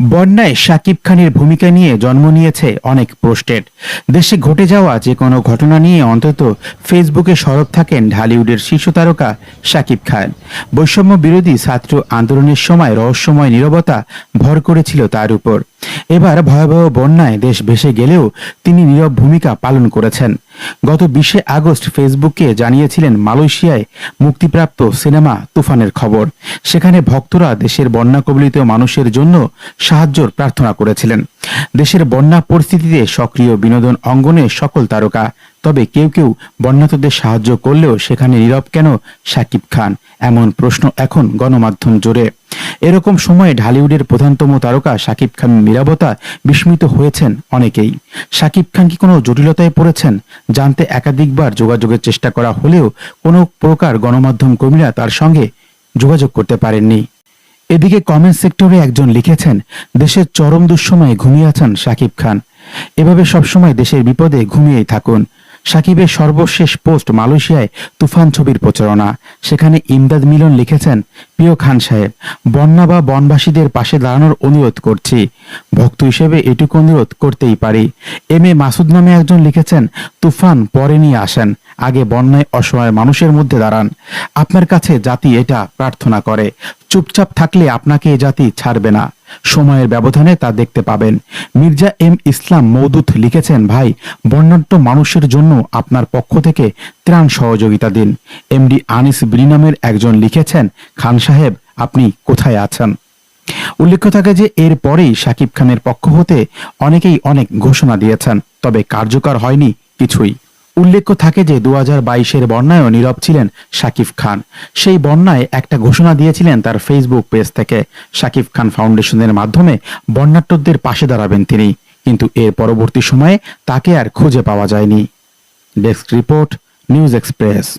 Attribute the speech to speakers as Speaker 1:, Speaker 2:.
Speaker 1: বন্যায় শাকিব খানের ভূমিকা নিয়ে জন্ম নিয়েছে অনেক পোস্টেড দেশে ঘটে যাওয়া যে কোনো ঘটনা নিয়ে অন্তত ফেসবুকে সরব থাকেন ঢালিউডের শীর্ষ তারকা শাকিব খান। বৈষম্য বিরোধী ছাত্র আন্দোলনের সময় রহস্যময় নিরবতা ভর করেছিল তার উপর। এবার ভয়াবহ বন্যায় দেশ ভেসে গেলেও তিনি নীরব ভূমিকা পালন করেছেন। গত বিশে আগস্ট ফেসবুকে জানিয়েছিলেন মালয়েশিয়ায় মুক্তিপ্রাপ্ত সিনেমা তুফানের খবর। সেখানে ভক্তরা দেশের বন্যা কবলিত মানুষের জন্য সাহায্যর প্রার্থনা করেছিলেন। দেশের বন্যা পরিস্থিতিতে সক্রিয় বিনোদন অঙ্গনে সকল তারকা, তবে কেউ কেউ বন্যাতদের সাহায্য করলেও সেখানে নীরব কেন সাকিব খান? এমন প্রশ্ন এখন গণমাধ্যম জোরে। এরকম সময়ে ঢালিউডের প্রধানতম তারকা শাকিব খান নীরবতা বিস্মিত হয়েছেন অনেকেই। শাকিব খান কি কোনো জটিলতায় পড়েছেন? জানতে একাধিকবার যোগাযোগের চেষ্টা করা হলেও কোনো প্রকার গণমাধ্যম কর্মীরা তার সঙ্গে যোগাযোগ করতে পারেননি। এদিকে কমেন্ট সেক্টরে একজন লিখেছেন, দেশের চরম দুঃসময়ে ঘুমিয়ে আছেন শাকিব খান। এভাবে সবসময় দেশের বিপদে ঘুমিয়েই থাকুন। সাকিবের সর্বশেষ পোস্ট মালয়েশিয়ায় তুফান ছবির প্রচারণা। সেখানে ইমদাদ মিলন লিখেছেন, প্রিয় খান সাহেব, বন্যা বা বনবাসীদের পাশে দাঁড়ানোর অনুরোধ করছি। ভক্ত হিসেবে এটুকু অনুরোধ করতেই পারি। এম এ মাসুদ নামে একজন লিখেছেন, তুফান পরে নিয়ে আসেন, আগে বন্যায় অসহায় মানুষের মধ্যে দাঁড়ান। আপনার কাছে জাতি এটা প্রার্থনা করে। চুপচাপ থাকলে আপনাকে এ জাতি ছাড়বে না। সময়ের ব্যবধানে তা দেখতে পাবেন। মির্জা এম ইসলাম মৌদুদ লিখেছেন, ভাই, বর্ণাঢ্য মানুষের জন্য আপনার পক্ষ থেকে ত্রাণ সহযোগিতা দিন। এমডি আনিস বিলি নামের একজন লিখেছেন, খান সাহেব, আপনি কোথায় আছেন? উল্লেখ্য থাকে যে, এর পরেই শাকিব খানের পক্ষ হতে অনেকেই অনেক ঘোষণা দিয়েছেন, তবে কার্যকর হয়নি কিছুই। উল্লেখ্য থাকে যে দু হাজার বাইশের বন্যায়ও নীরব ছিলেন শাকিব খান। সেই বন্যায় একটা ঘোষণা দিয়েছিলেন তার ফেসবুক পেজ থেকে। শাকিব খান ফাউন্ডেশনের মাধ্যমে বন্যাট্যদের পাশে দাঁড়াবেন তিনি। কিন্তু এর পরবর্তী সময়ে তাকে আর খুঁজে পাওয়া যায়নি। Desk report, News Express.